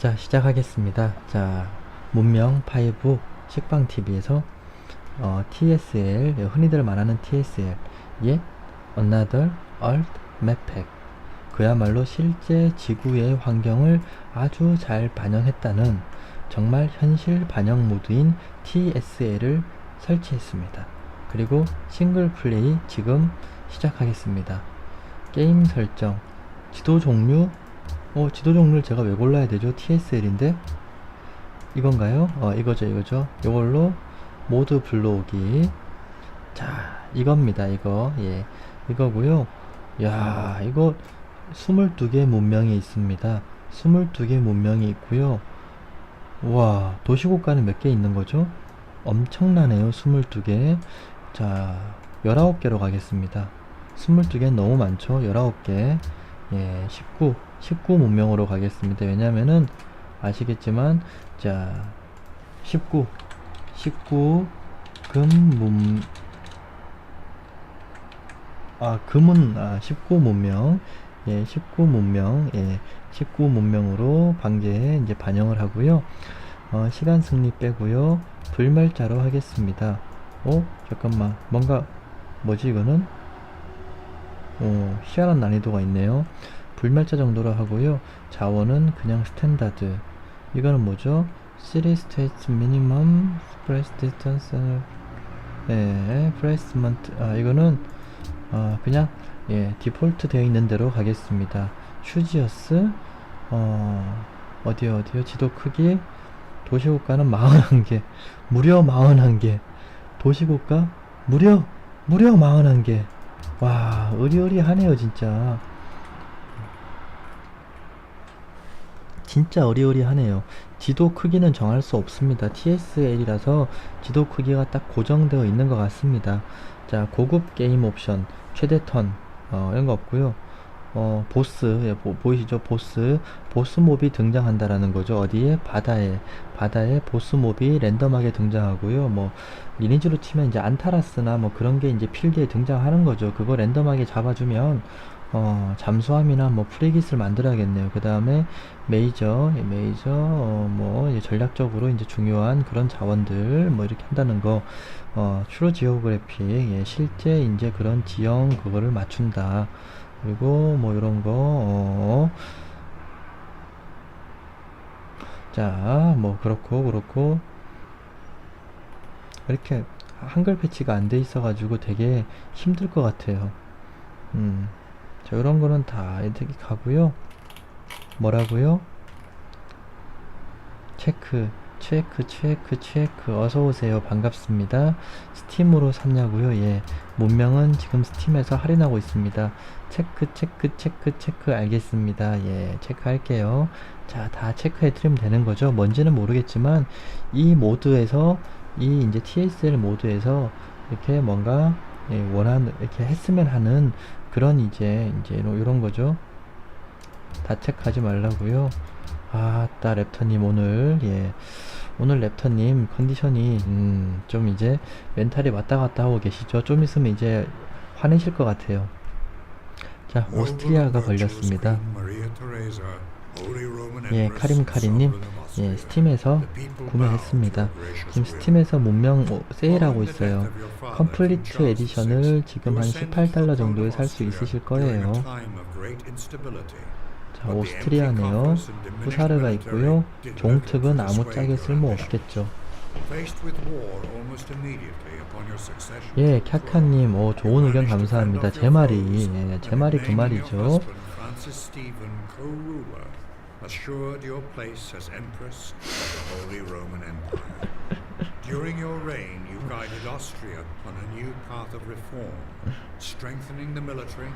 자, 시작하겠습니다. 자, 문명 5 식빵 TV에서 어, TSL, 예, 흔히들 말하는 TSL, 예, Another Earth Map Pack. 그야말로 실제 지구의 환경을 아주 잘 반영했다는 정말 현실 반영 모드인 TSL을 설치했습니다. 그리고 싱글 플레이 지금 시작하겠습니다. 게임 설정, 지도 종류, 어, 지도 종류를 제가 왜 골라야 되죠? TSL인데? 이건가요? 어, 이거죠, 이거죠. 이걸로 모드 불러오기. 자, 이겁니다, 이거. 예. 이거고요 야, 이거 22개 문명이 있습니다. 22개 문명이 있고요 와, 도시국가는 몇 개 있는 거죠? 엄청나네요, 22개. 자, 19개로 가겠습니다. 22개는 너무 많죠? 19개. 예, 19, 19 문명으로 가겠습니다. 왜냐면은, 아시겠지만, 자, 19, 19, 금, 문, 아, 금은, 아, 19 문명. 예, 19 문명, 예, 19 문명으로 방제에 이제 반영을 하고요. 어, 시간 승리 빼고요. 불멸자로 하겠습니다. 어? 잠깐만. 뭔가, 뭐지, 이거는? 어, 희한한 난이도가 있네요. 불멸자 정도로 하고요. 자원은 그냥 스탠다드. 이거는 뭐죠? 3 states minimum press distance 예, placement 아 이거는 아 그냥 예 디폴트 되어 있는 대로 가겠습니다. 휴지어스 어 어디요 어디요 지도 크기 도시국가는 41개 무려 41개 도시국가 무려 무려 41개 와 의리의리하네요 진짜 진짜 어리어리하네요. 지도 크기는 정할 수 없습니다. TSL이라서 지도 크기가 딱 고정되어 있는 것 같습니다. 자, 고급 게임 옵션, 최대 턴, 어, 이런 거 없고요. 어, 보스, 예, 보, 보이시죠? 보스, 보스 몹이 등장한다라는 거죠. 어디에? 바다에. 바다에 보스 몹이 랜덤하게 등장하고요. 뭐, 리니지로 치면 이제 안타라스나 뭐 그런 게 이제 필드에 등장하는 거죠. 그거 랜덤하게 잡아주면, 어, 잠수함이나 뭐 프리깃을 만들어야겠네요. 그 다음에 메이저, 예, 메이저, 어, 뭐 이제 전략적으로 이제 중요한 그런 자원들 뭐 이렇게 한다는 거, 어, 추로 지오그래픽, 예, 실제 이제 그런 지형 그거를 맞춘다. 그리고 뭐 이런 거, 어, 자, 뭐 그렇고 그렇고 이렇게 한글 패치가 안 돼 있어가지고 되게 힘들 것 같아요. 음. 자, 이런 거는 다 이렇게 가고요. 뭐라고요? 체크, 체크, 체크, 체크. 어서 오세요. 반갑습니다. 스팀으로 샀냐고요? 예. 문명은 지금 스팀에서 할인하고 있습니다. 체크, 체크, 체크, 체크. 알겠습니다. 예. 체크할게요. 자, 다 체크해 드리면 되는 거죠. 뭔지는 모르겠지만 이 모드에서 이 이제 TSL 모드에서 이렇게 뭔가 예, 원하는 이렇게 했으면 하는 그런 이제 이제 이런, 거죠. 다 체크하지 말라고요. 아따 랩터님 오늘 예 오늘 랩터님 컨디션이 음, 좀 이제 멘탈이 왔다 갔다 하고 계시죠. 좀 있으면 이제 화내실 것 같아요. 자 오스트리아가 걸렸습니다. 예 카림 카리님 예 스팀에서 구매했습니다. 지금 스팀에서 문명 오- 세일하고 있어요. 컴플리트 에디션을 지금 한 18달러 정도에 살 수 있으실 거예요. 자, 오스트리아네요. 후사르가 있고요. 종특은 아무 짝에 쓸모 없겠죠. 예, 캬카님, 오, 좋은 의견 감사합니다. 제 말이, 예, 제 말이 그 말이죠. Assured your place as Empress of the Holy Roman Empire. During your reign, you guided Austria on a new path of reform, strengthening the military,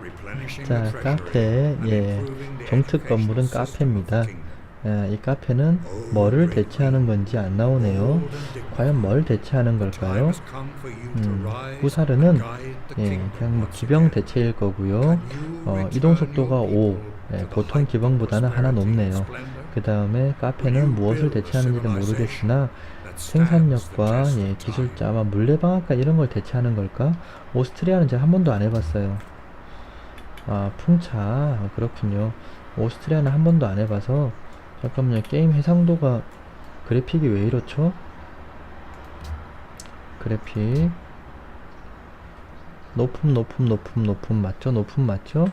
replenishing 자, the treasury, 카페, and 예, improving the 정특 건물은 educational system of 카페입니다. the kingdom. 예, 이 카페는 뭐를 대체하는 건지 안 나오네요. 과연 뭘 대체하는 Time 걸까요? has come for you to 음, rise 후사르는 and guide the 예, kingdom 그냥 뭐 once 기병 again. 대체일 거고요. Can you 어, return 이동 속도가 your 5. people 예, the 보통 기병보다는 하나 높네요. 그 다음에 카페는 무엇을 대체하는지는 모르겠으나 생산력과 예. 기술자와 물레방앗간 이런 걸 대체하는 걸까? 오스트리아는 제가 한 번도 안 해봤어요. 아, 풍차. 아, 그렇군요. 오스트리아는 한 번도 안 해봐서 잠깐만요. 게임 해상도가 그래픽이 왜 이렇죠? 그래픽 높음 높음 높음 높음 맞죠? 높음 맞죠?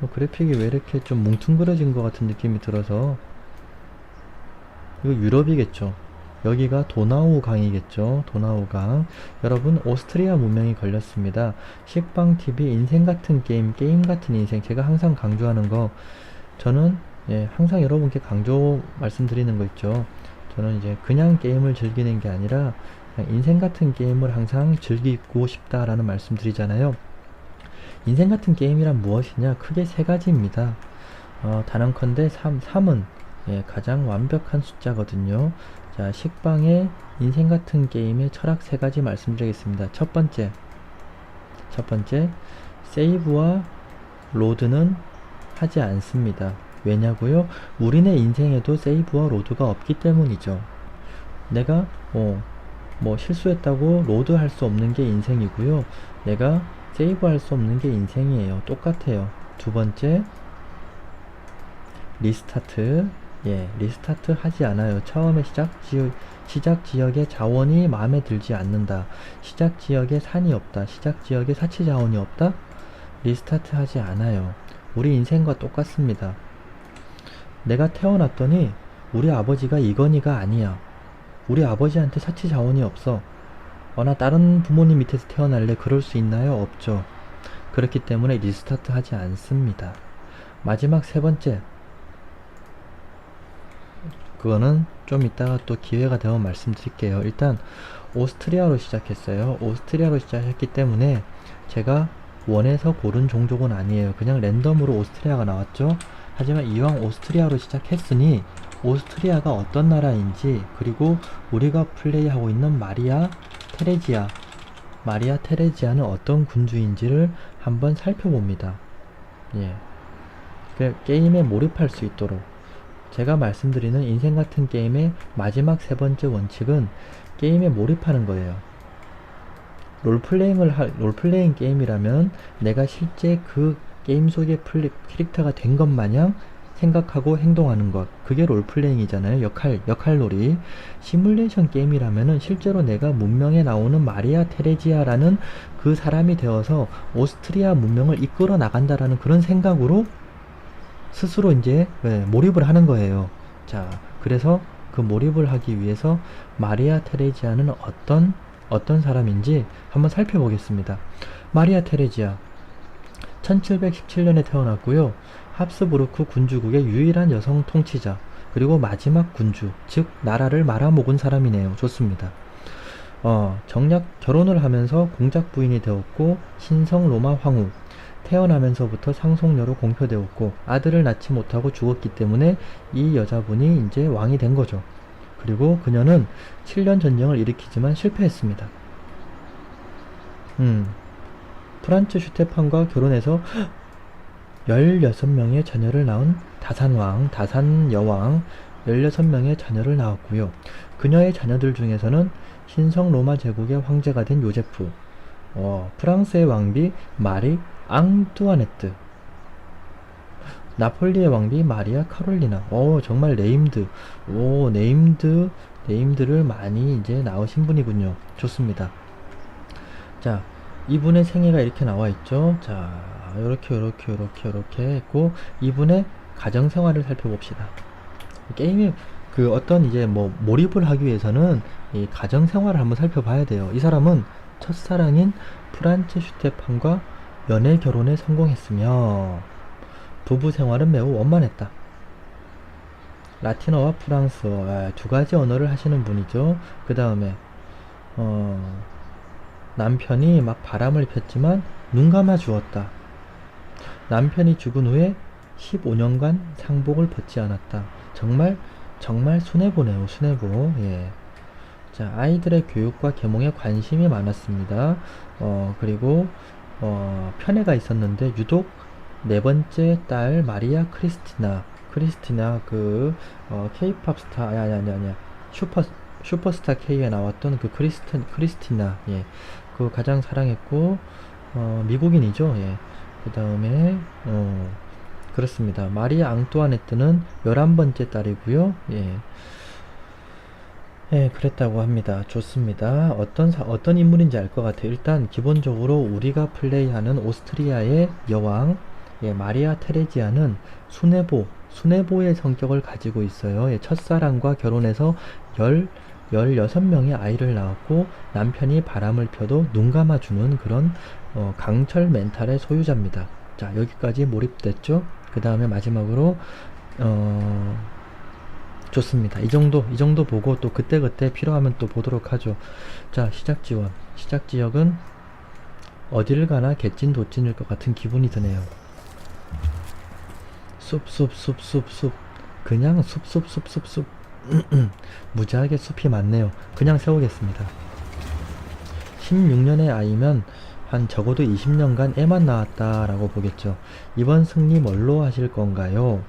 어, 그래픽이 왜 이렇게 좀 뭉퉁그려진 것 같은 느낌이 들어서 이거 유럽이겠죠. 여기가 도나우 강이겠죠. 도나우 강. 여러분 오스트리아 문명이 걸렸습니다. 식빵 TV 인생 같은 게임, 게임 같은 인생. 제가 항상 강조하는 거 저는 예, 항상 여러분께 강조 말씀드리는 거 있죠. 저는 이제 그냥 게임을 즐기는 게 아니라 그냥 인생 같은 게임을 항상 즐기고 싶다라는 말씀 드리잖아요. 인생 같은 게임이란 무엇이냐? 크게 세 가지입니다. 어, 단언컨대 3, 3은 예, 가장 완벽한 숫자거든요. 자, 식빵의 인생 같은 게임의 철학 세 가지 말씀드리겠습니다. 첫 번째, 첫 번째, 세이브와 로드는 하지 않습니다. 왜냐고요? 우리네 인생에도 세이브와 로드가 없기 때문이죠. 내가 어, 뭐 실수했다고 로드 할 수 없는 게 인생이고요. 내가 세이브 할 수 없는 게 인생이에요. 똑같아요. 두 번째, 리스타트. 예, 리스타트 하지 않아요. 처음에 시작 지역, 시작 지역의 자원이 마음에 들지 않는다. 시작 지역에 산이 없다. 시작 지역에 사치 자원이 없다. 리스타트 하지 않아요. 우리 인생과 똑같습니다. 내가 태어났더니 우리 아버지가 이건희가 아니야. 우리 아버지한테 사치 자원이 없어. 어, 나 다른 부모님 밑에서 태어날래? 그럴 수 있나요? 없죠. 그렇기 때문에 리스타트 하지 않습니다. 마지막 세 번째. 그거는 좀 이따가 또 기회가 되면 말씀드릴게요. 일단 오스트리아로 시작했어요. 오스트리아로 시작했기 때문에 제가 원해서 고른 종족은 아니에요. 그냥 랜덤으로 오스트리아가 나왔죠. 하지만 이왕 오스트리아로 시작했으니 오스트리아가 어떤 나라인지 그리고 우리가 플레이하고 있는 마리아 테레지아 마리아 테레지아는 어떤 군주인지를 한번 살펴봅니다. 예. 그 게임에 몰입할 수 있도록 제가 말씀드리는 인생 같은 게임의 마지막 세 번째 원칙은 게임에 몰입하는 거예요. 롤플레잉을 할 롤플레잉 게임이라면 내가 실제 그 게임 속의 플리, 캐릭터가 된 것 마냥 생각하고 행동하는 것. 그게 롤플레잉이잖아요. 역할 역할놀이. 시뮬레이션 게임이라면은 실제로 내가 문명에 나오는 마리아 테레지아라는 그 사람이 되어서 오스트리아 문명을 이끌어 나간다라는 그런 생각으로 스스로 이제 예, 몰입을 하는 거예요. 자 그래서 그 몰입을 하기 위해서 마리아 테레지아는 어떤 어떤 사람인지 한번 살펴보겠습니다. 마리아 테레지아. 1717년에 태어났고요. 합스부르크 군주국의 유일한 여성 통치자, 그리고 마지막 군주, 즉 나라를 말아먹은 사람이네요. 좋습니다. 어, 정략 결혼을 하면서 공작 부인이 되었고 신성 로마 황후 태어나면서부터 상속녀로 공표되었고 아들을 낳지 못하고 죽었기 때문에 이 여자분이 이제 왕이 된 거죠. 그리고 그녀는 7년 전쟁을 일으키지만 실패했습니다. 음, 프란츠 슈테판과 결혼해서 16명의 자녀를 낳은 다산왕, 다산여왕 16명의 자녀를 낳았고요. 그녀의 자녀들 중에서는 신성 로마 제국의 황제가 된 요제프, 어, 프랑스의 왕비 마리 앙뚜아네트, 나폴리의 왕비 마리아 카롤리나. 어, 정말 네임드. 오, 네임드, 네임드를 많이 이제 나오신 분이군요. 좋습니다. 자, 이분의 생애가 이렇게 나와 있죠. 자, 요렇게 요렇게 요렇게 요렇게 했고 이분의 가정 생활을 살펴봅시다. 게임이 그 어떤 이제 뭐 몰입을 하기 위해서는 이 가정 생활을 한번 살펴봐야 돼요. 이 사람은 첫사랑인 프란츠 슈테판과 연애 결혼에 성공했으며 부부 생활은 매우 원만했다. 라틴어와 프랑스어 아, 두 가지 언어를 하시는 분이죠. 그 다음에 어, 남편이 막 바람을 폈지만 눈 감아 주었다. 남편이 죽은 후에 15년간 상복을 벗지 않았다. 정말 정말 순해보네요. 순해보. 예. 자, 아이들의 교육과 계몽에 관심이 많았습니다. 어, 그리고 어, 편애가 있었는데 유독 네 번째 딸 마리아 크리스티나 크리스티나 그 어, 케이팝 스타 아니 아니 아니 아니 슈퍼 슈퍼스타 K에 나왔던 그 크리스트 크리스티나 예. 그 가장 사랑했고 어, 미국인이죠. 예. 그 다음에 어, 그렇습니다. 마리아 앙뚜아네트는 11번째 딸이고요. 예. 예, 그랬다고 합니다. 좋습니다. 어떤 사- 어떤 인물인지 알 것 같아요. 일단 기본적으로 우리가 플레이하는 오스트리아의 여왕 예, 마리아 테레지아는 수뇌보, 수뇌보의 성격을 가지고 있어요. 예, 첫사랑과 결혼해서 열 16명의 아이를 낳았고 남편이 바람을 펴도 눈 감아주는 그런 어, 강철 멘탈의 소유자입니다. 자, 여기까지 몰입됐죠? 그 다음에 마지막으로 어, 좋습니다. 이 정도, 이 정도 보고 또 그때그때 필요하면 또 보도록 하죠. 자, 시작 지원. 시작 지역은 어디를 가나 개찐 도찐일 것 같은 기분이 드네요. 숲, 숲, 숲, 숲, 숲. 그냥 숲, 숲, 숲, 숲, 숲. 무지하게 숲이 많네요. 그냥 세우겠습니다. 16년의 아이면 한 적어도 20년간 애만 낳았다라고 보겠죠. 이번 승리 뭘로 하실 건가요?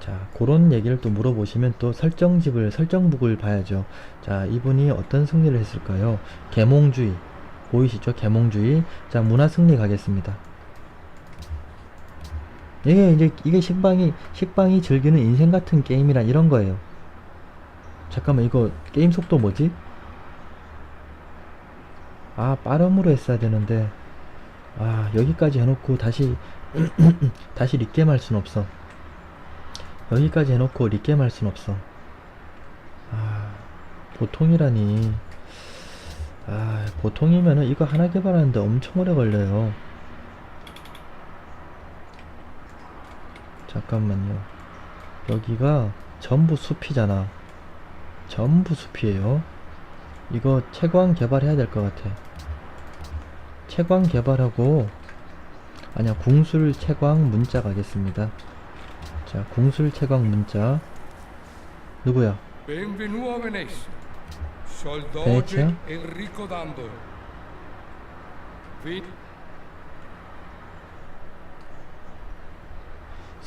자, 그런 얘기를 또 물어보시면 또 설정집을, 설정북을 봐야죠. 자, 이분이 어떤 승리를 했을까요? 계몽주의. 보이시죠? 계몽주의. 자, 문화 승리 가겠습니다. 이게 이제, 이게 식빵이, 식빵이 즐기는 인생 같은 게임이란 이런 거예요. 잠깐만, 이거 게임 속도 뭐지? 아, 빠름으로 했어야 되는데. 아, 여기까지 해놓고 다시, 다시 리게임 할순 없어. 여기까지 해놓고 리게임 할순 없어. 아, 보통이라니. 아, 보통이면은 이거 하나 개발하는데 엄청 오래 걸려요. 잠깐만요. 여기가 전부 숲이잖아. 전부 숲이에요. 이거 채광 개발해야 될 것 같아. 채광 개발하고, 아니야, 궁술 채광 문자 가겠습니다. 자, 궁술 채광 문자. 누구야? Sono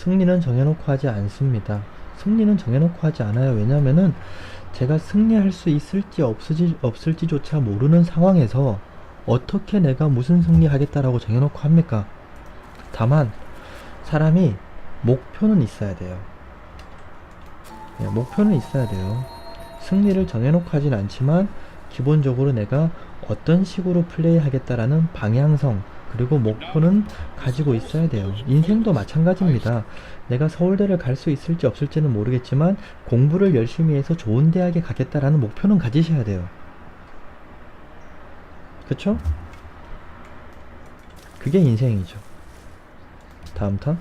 승리는 정해놓고 하지 않습니다. 승리는 정해놓고 하지 않아요. 왜냐면은 제가 승리할 수 있을지 없을지, 없을지조차 모르는 상황에서 어떻게 내가 무슨 승리하겠다라고 정해놓고 합니까? 다만 사람이 목표는 있어야 돼요. 네, 목표는 있어야 돼요. 승리를 정해놓고 하진 않지만 기본적으로 내가 어떤 식으로 플레이하겠다라는 방향성 그리고 목표는 가지고 있어야 돼요. 인생도 마찬가지입니다. 내가 서울대를 갈 수 있을지 없을지는 모르겠지만 공부를 열심히 해서 좋은 대학에 가겠다라는 목표는 가지셔야 돼요. 그쵸? 그게 인생이죠. 다음 턴.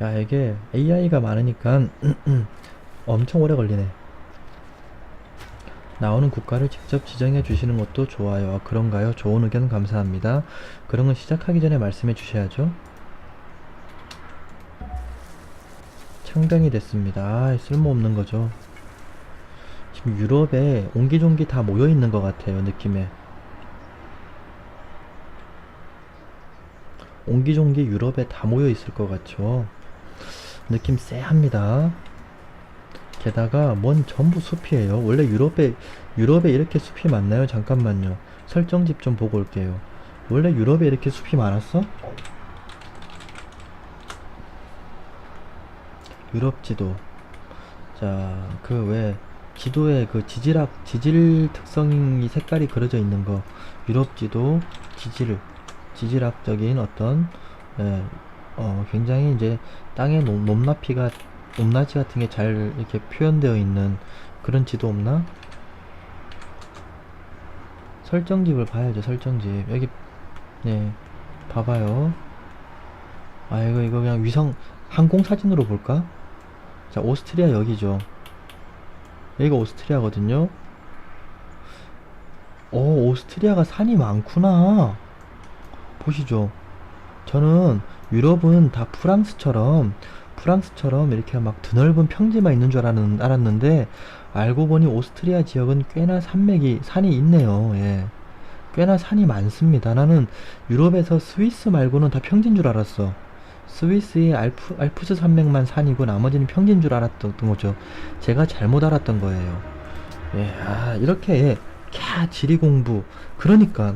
야, 이게 AI가 많으니까 엄청 오래 걸리네. 나오는 국가를 직접 지정해 주시는 것도 좋아요. 아, 그런가요? 좋은 의견 감사합니다. 그런 건 시작하기 전에 말씀해 주셔야죠. 창병이 됐습니다. 아, 쓸모없는 거죠. 지금 유럽에 옹기종기 다 모여 있는 것 같아요, 느낌에. 옹기종기 유럽에 다 모여 있을 것 같죠. 느낌 쎄합니다. 게다가 뭔 전부 숲이에요. 원래 유럽에 유럽에 이렇게 숲이 많나요? 잠깐만요. 설정집 좀 보고 올게요. 원래 유럽에 이렇게 숲이 많았어? 유럽 지도. 자, 그 왜 지도에 그 지질학 지질 특성이 색깔이 그려져 있는 거. 유럽 지도 지질 지질학적인 어떤 예, 어, 굉장히 이제 땅의 높, 높낮이가 높낮이 같은 게 잘 이렇게 표현되어 있는 그런 지도 없나? 설정집을 봐야죠 설정집. 여기 네 봐봐요. 아 이거 이거 그냥 위성 항공 사진으로 볼까? 자 오스트리아 여기죠. 여기가 오스트리아거든요. 오 오스트리아가 산이 많구나. 보시죠 저는 유럽은 다 프랑스처럼 프랑스처럼 이렇게 막 드넓은 평지만 있는 줄 알았는, 알았는데 알고 보니 오스트리아 지역은 꽤나 산맥이 산이 있네요. 예. 꽤나 산이 많습니다. 나는 유럽에서 스위스 말고는 다 평지인 줄 알았어. 스위스의 알프, 알프스 산맥만 산이고 나머지는 평지인 줄 알았던 거죠. 제가 잘못 알았던 거예요. 예, 아, 이렇게 캬 지리 공부. 그러니까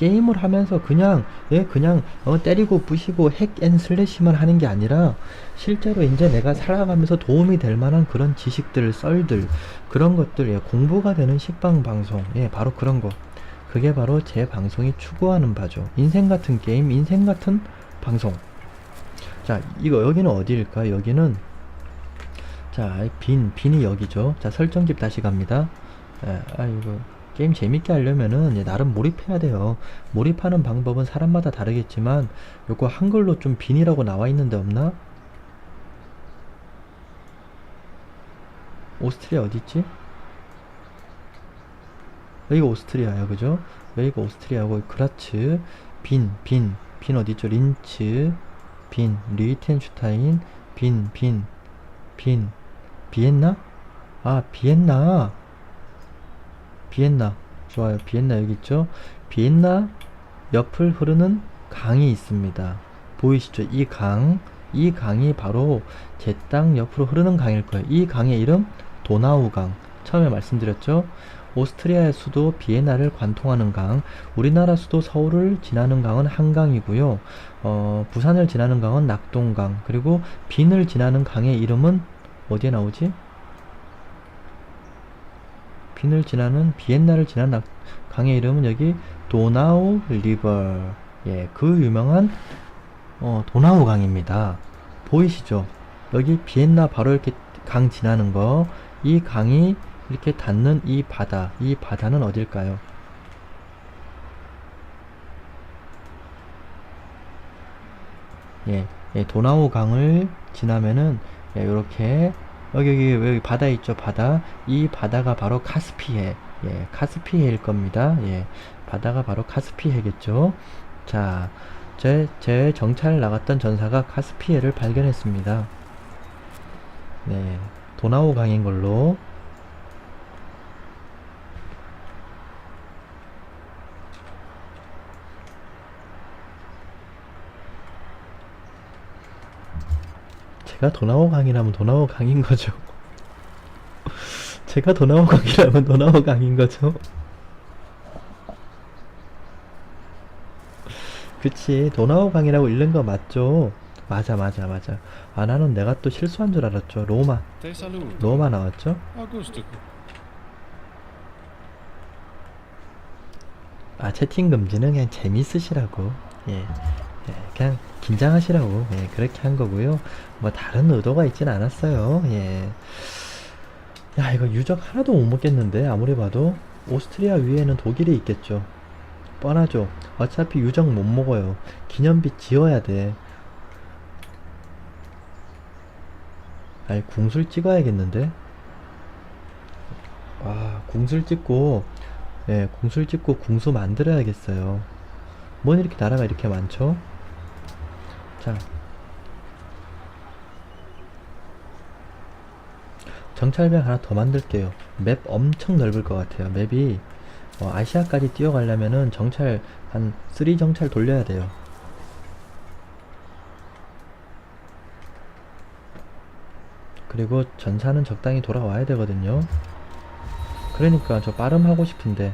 게임을 하면서 그냥 예 그냥 어, 때리고 부시고 핵앤 슬래시만 하는 게 아니라 실제로 이제 내가 살아가면서 도움이 될 만한 그런 지식들 썰들 그런 것들 예, 공부가 되는 식빵 방송 예 바로 그런 거. 그게 바로 제 방송이 추구하는 바죠. 인생 같은 게임 인생 같은 방송. 자 이거 여기는 어디일까? 여기는 자 빈 빈이 여기죠. 자 설정집 다시 갑니다. 예, 아 이거 게임 재밌게 하려면은 나름 몰입해야 돼요. 몰입하는 방법은 사람마다 다르겠지만 요거 한글로 좀 빈이라고 나와 있는데 없나? 오스트리아 어디 있지? 여기가 오스트리아야 그죠? 여기가 오스트리아고 그라츠 빈, 빈, 빈 어디 있죠? 린츠 빈, 리텐슈타인 빈, 빈, 빈 비엔나? 아 비엔나 비엔나. 좋아요. 비엔나 여기 있죠? 비엔나 옆을 흐르는 강이 있습니다. 보이시죠? 이 강. 이 강이 바로 제 땅 옆으로 흐르는 강일 거예요. 이 강의 이름 도나우강. 처음에 말씀드렸죠? 오스트리아의 수도 비엔나를 관통하는 강. 우리나라 수도 서울을 지나는 강은 한강이고요. 어, 부산을 지나는 강은 낙동강. 그리고 빈을 지나는 강의 이름은 어디에 나오지? 빈을 지나는 비엔나를 낙- 강의 이름은 여기 도나우 리버 예, 그 유명한 어, 도나우 강입니다. 보이시죠? 여기 비엔나 바로 이렇게 강 지나는 거, 이 강이 이렇게 닿는 이 바다, 이 바다는 어딜까요? 예, 예, 도나우 강을 지나면은 예, 요렇게 여기 여기 여기 바다 있죠 바다. 이 바다가 바로 카스피해. 예 카스피해일 겁니다. 예 바다가 바로 카스피해겠죠. 자 제 제 정찰 나갔던 전사가 카스피해를 발견했습니다. 네 도나우 강인 걸로 제가 도나우 강이라면 도나우 강인 거죠. 제가 도나우 강이라면 도나우 강인 거죠. 그치, 도나우 강이라고 읽는 거 맞죠? 맞아, 맞아, 맞아. 아, 나는 내가 또 실수한 줄 알았죠. 로마. 로마 나왔죠? 아, 채팅 금 지는 그냥 재밌으시라고. 예. 예, 그냥 긴장하시라고. 예, 그렇게 한 거고요. 뭐 다른 의도가 있진 않았어요. 예. 야, 이거 유적 하나도 못 먹겠는데 아무리 봐도 오스트리아 위에는 독일이 있겠죠. 뻔하죠. 어차피 유적 못 먹어요. 기념비 지어야 돼. 아니, 궁술 찍어야겠는데? 와, 궁술 찍고 예, 궁술 찍고 궁수 만들어야겠어요. 뭔 이렇게 나라가 이렇게 많죠? 자. 정찰병 하나 더 만들게요. 맵 엄청 넓을 것 같아요. 맵이 어, 아시아까지 뛰어가려면은 정찰 한 3 정찰 돌려야 돼요. 그리고 전사는 적당히 돌아와야 되거든요. 그러니까 저 빠름 하고 싶은데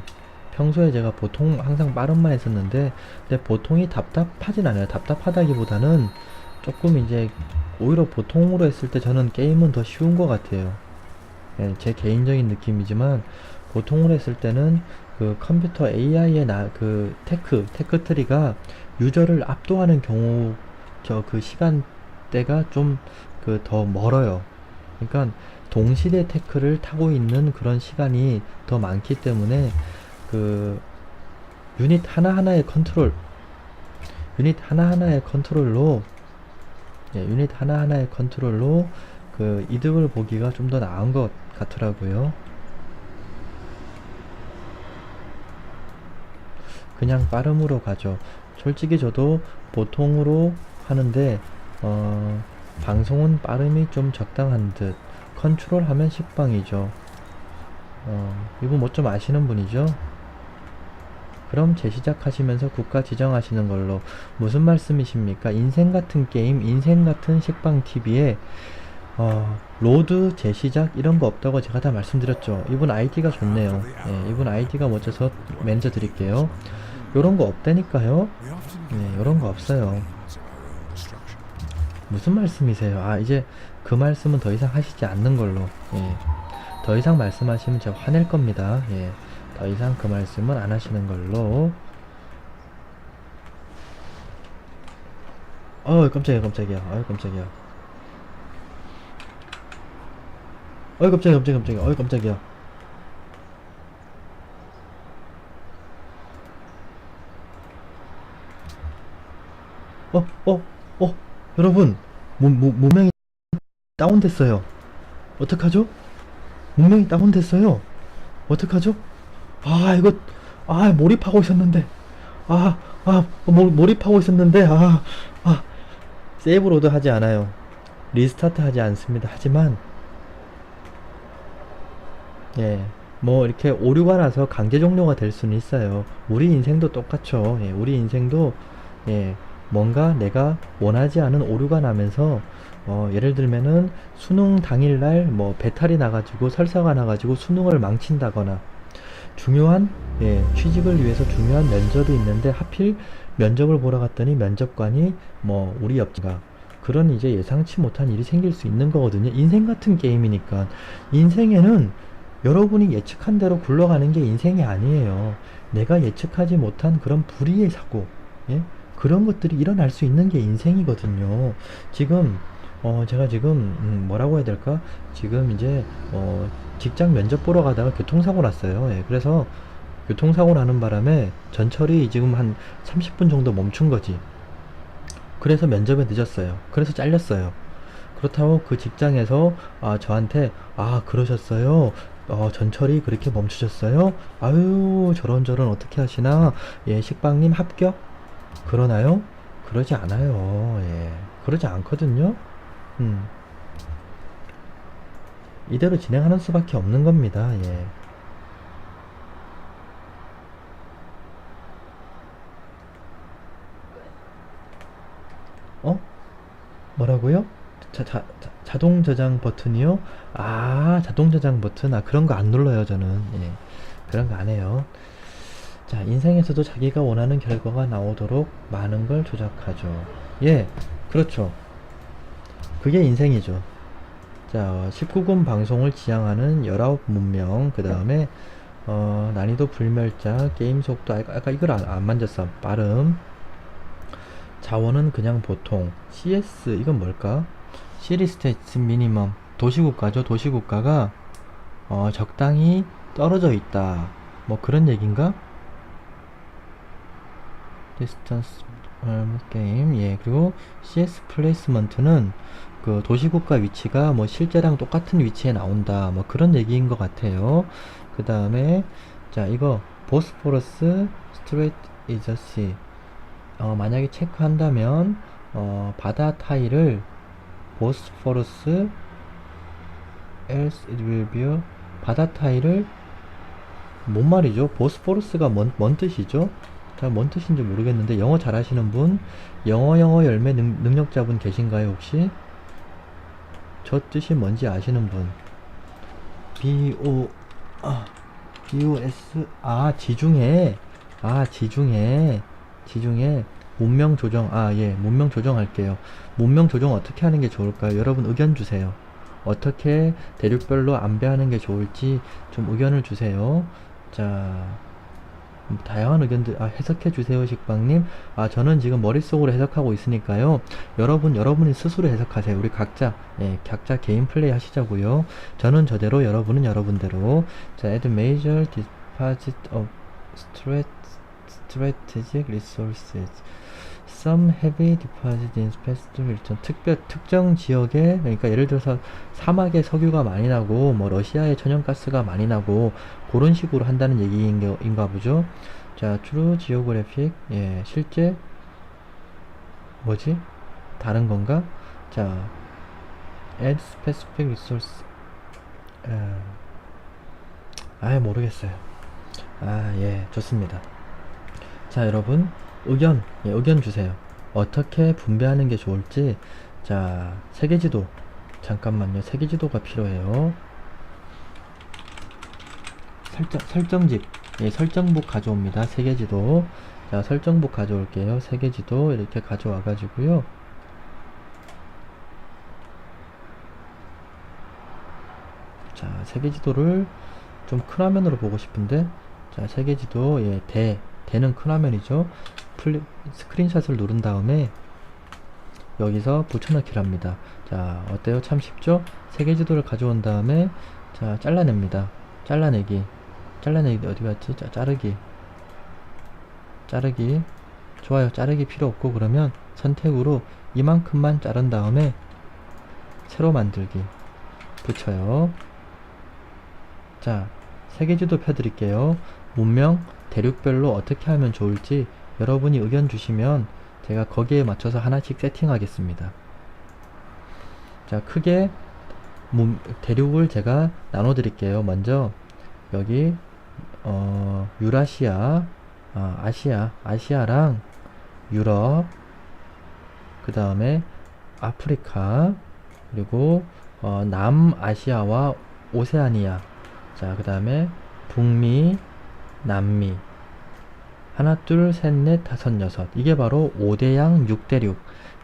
평소에 제가 보통 항상 빠름만 했었는데 근데 보통이 답답하진 않아요. 답답하다기보다는 조금 이제 오히려 보통으로 했을 때 저는 게임은 더 쉬운 것 같아요. 예, 제 개인적인 느낌이지만 보통으로 했을 때는 그 컴퓨터 AI의 나, 그 테크 테크 트리가 유저를 압도하는 경우 저 그 시간대가 좀 그 더 멀어요. 그러니까 동시대 테크를 타고 있는 그런 시간이 더 많기 때문에 그 유닛 하나하나의 컨트롤 유닛 하나하나의 컨트롤로 예, 유닛 하나하나의 컨트롤로 그 이득을 보기가 좀 더 나은 것 같더라고요. 그냥 빠름으로 가죠. 솔직히 저도 보통으로 하는데 어, 방송은 빠름이 좀 적당한 듯 컨트롤 하면 식빵이죠. 어, 이분 뭐좀 아시는 분이죠? 그럼 재시작하시면서 국가 지정하시는 걸로 무슨 말씀이십니까? 인생 같은 게임, 인생 같은 식빵 TV에 어, 로드 재시작 이런 거 없다고 제가 다 말씀드렸죠. 이분 아이디가 좋네요. 예, 이분 아이디가 멋져서 멘저 드릴게요. 요런 거 없다니까요. 네, 요런 거 없어요. 무슨 말씀이세요? 아, 이제 그 말씀은 더 이상 하시지 않는 걸로. 예. 더 이상 말씀하시면 제가 화낼 겁니다. 예. 더 이상 그 말씀은 안 하시는 걸로. 어, 깜짝이야, 깜짝이야. 아유, 깜짝이야. 어이, 깜짝이야, 깜짝이야, 깜짝이야. 어이, 깜짝이야. 어, 어, 어, 여러분, 문, 문, 문명이 다운됐어요. 어떡하죠? 문명이 다운됐어요. 어떡하죠? 아, 이거, 아, 몰입하고 있었는데. 아, 아, 몰, 몰입하고 있었는데, 아, 아, 세이브 로드 하지 않아요. 리스타트 하지 않습니다. 하지만, 예, 뭐, 이렇게 오류가 나서 강제 종료가 될 수는 있어요. 우리 인생도 똑같죠. 예, 우리 인생도, 예, 뭔가 내가 원하지 않은 오류가 나면서 어, 예를 들면은 수능 당일날 뭐 배탈이 나가지고 설사가 나가지고 수능을 망친다거나 중요한 예, 취직을 위해서 중요한 면접이 있는데 하필 면접을 보러 갔더니 면접관이 뭐 우리 옆가 그런 이제 예상치 못한 일이 생길 수 있는 거거든요. 인생 같은 게임이니까 인생에는 여러분이 예측한 대로 굴러가는 게 인생이 아니에요. 내가 예측하지 못한 그런 불의의 사고, 예? 그런 것들이 일어날 수 있는 게 인생이거든요. 지금 어 제가 지금 음, 뭐라고 해야 될까? 지금 이제 어 직장 면접 보러 가다가 교통사고 났어요. 예, 그래서 교통사고 나는 바람에 전철이 지금 한 30분 정도 멈춘 거지. 그래서 면접에 늦었어요. 그래서 잘렸어요. 그렇다고 그 직장에서 아 저한테 아 그러셨어요. 어 전철이 그렇게 멈추셨어요? 아유 저런저런 어떻게 하시나? 예 식빵님 합격? 그러나요? 그러지 않아요. 예. 그러지 않거든요. 음. 이대로 진행하는 수밖에 없는 겁니다. 예. 어? 뭐라고요? 자, 자, 자, 자동 저장 버튼이요? 아, 자동 저장 버튼. 아, 그런 거 안 눌러요, 저는. 예. 그런 거 안 해요. 자, 인생에서도 자기가 원하는 결과가 나오도록 많은 걸 조작하죠. 예, 그렇죠. 그게 인생이죠. 자, 19금 방송을 지향하는 19문명, 그 다음에, 어, 난이도 불멸자, 게임 속도, 아까, 이걸 안, 안 만졌어. 빠름. 자원은 그냥 보통. CS, 이건 뭘까? 시리스테이트 미니멈. 도시국가죠. 도시국가가, 어, 적당히 떨어져 있다. 뭐 그런 얘기인가? 디스턴스 게임 예 그리고 CS 플레이스먼트는 그 도시국가 위치가 뭐 실제랑 똑같은 위치에 나온다 뭐 그런 얘기인 것 같아요. 그 다음에 자 이거 보스포러스 스트레이트 이저씨. 어 만약에 체크한다면 어 바다 타일을 보스포러스 else it will be 바다 타일을 뭔 말이죠? 보스포러스가 뭔, 뭔 뜻이죠? 자, 뭔 뜻인지 모르겠는데 영어 잘하시는 분, 영어 영어 열매 능, 능력자분 계신가요 혹시? 저 뜻이 뭔지 아시는 분? B O 아, B O S 아 지중해 아 지중해 지중해 문명 조정 아 예 문명 조정할게요. 문명 조정 어떻게 하는 게 좋을까요? 여러분 의견 주세요. 어떻게 대륙별로 안배하는 게 좋을지 좀 의견을 주세요. 자. 음, 다양한 의견들 아, 해석해 주세요 식빵님. 아 저는 지금 머릿속으로 해석하고 있으니까요. 여러분 여러분이 스스로 해석하세요. 우리 각자 예, 각자 개인 플레이 하시자고요. 저는 저대로 여러분은 여러분대로. 자 add major deposit of strat, strategic resources some heavy deposit in specific region 특별 특정 지역에 그러니까 예를 들어서 사막에 석유가 많이 나고 뭐 러시아에 천연가스가 많이 나고 그런 식으로 한다는 얘기인가 보죠. 자, true geographic 예, 실제 뭐지? 다른 건가? 자, add specific resource 아, 아예 모르겠어요. 아, 예, 좋습니다. 자, 여러분, 의견, 예, 의견 주세요. 어떻게 분배하는 게 좋을지. 자, 세계지도. 잠깐만요. 세계지도가 필요해요. 설정, 설정집. 예, 설정북 가져옵니다. 세계지도. 자, 설정북 가져올게요. 세계지도 이렇게 가져와 가지고요. 자, 세계지도를 좀 큰 화면으로 보고 싶은데, 자, 세계지도, 예, 대, 대는 큰 화면이죠. 플리, 스크린샷을 누른 다음에, 여기서 붙여넣기를 합니다. 자, 어때요? 참 쉽죠? 세계 지도를 가져온 다음에, 자, 잘라냅니다. 잘라내기. 잘라내기 어디 갔지? 자, 자르기. 자르기. 좋아요. 자르기 필요 없고, 그러면 선택으로 이만큼만 자른 다음에, 새로 만들기. 붙여요. 자, 세계지도 펴드릴게요. 문명, 대륙별로 어떻게 하면 좋을지 여러분이 의견 주시면 제가 거기에 맞춰서 하나씩 세팅하겠습니다. 자, 크게 문- 대륙을 제가 나눠 드릴게요. 먼저 여기 어, 유라시아, 아, 아시아, 아시아랑 유럽, 그 다음에 아프리카, 그리고 어, 남아시아와 오세아니아, 자, 그 다음에 북미, 남미, 하나, 둘, 셋, 넷, 다섯, 여섯. 이게 바로 5대양 6대륙.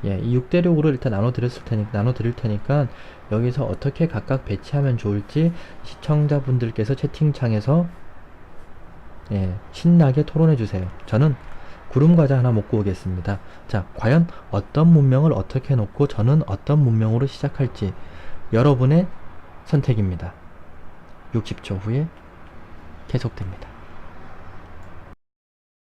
예, 이 6대륙으로 일단 나눠 드렸을 테니, 나눠 드릴 테니까, 여기서 어떻게 각각 배치하면 좋을지 시청자분들께서 채팅창에서, 예, 신나게 토론해 주세요. 저는 구름 과자 하나 먹고 오겠습니다. 자, 과연 어떤 문명을 어떻게 놓고 저는 어떤 문명으로 시작할지 여러분의 선택입니다. 60초 후에 계속됩니다.